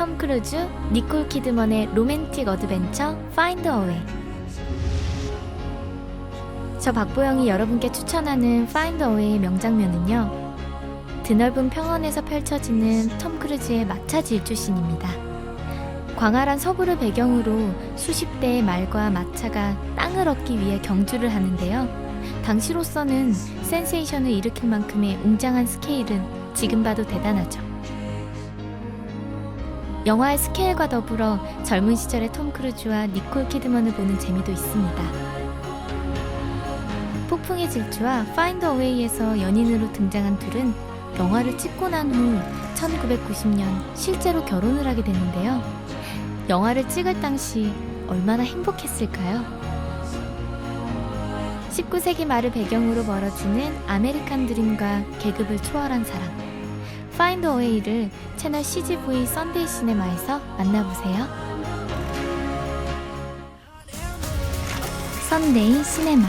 크루즈, 니콜 키드먼의 로맨틱 어드벤처 파인드 어웨이. 저 박보영이 여러분께 추천하는 파인드 어웨이의 명장면은요. 드넓은 평원에서 펼쳐지는 톰 크루즈의 마차 질주신입니다. 광활한 서부를 배경으로 수십 대의 말과 마차가 땅을 얻기 위해 경주를 하는데요. 당시로서는 센세이션을 일으킬 만큼의 웅장한 스케일은 지금 봐도 대단하죠. 영화의 스케일과 더불어 젊은 시절의 톰 크루즈와 니콜 키드먼을 보는 재미도 있습니다. 폭풍의 질주와 파인드 어웨이에서 연인으로 등장한 둘은 영화를 찍고 난 후 1990년 실제로 결혼을 하게 되는데요. 영화를 찍을 당시 얼마나 행복했을까요? 19세기 말을 배경으로 벌어지는 아메리칸 드림과 계급을 초월한 사랑. 파인드 어웨이를 채널 CGV 썬데이 시네마에서 만나보세요. 썬데이 시네마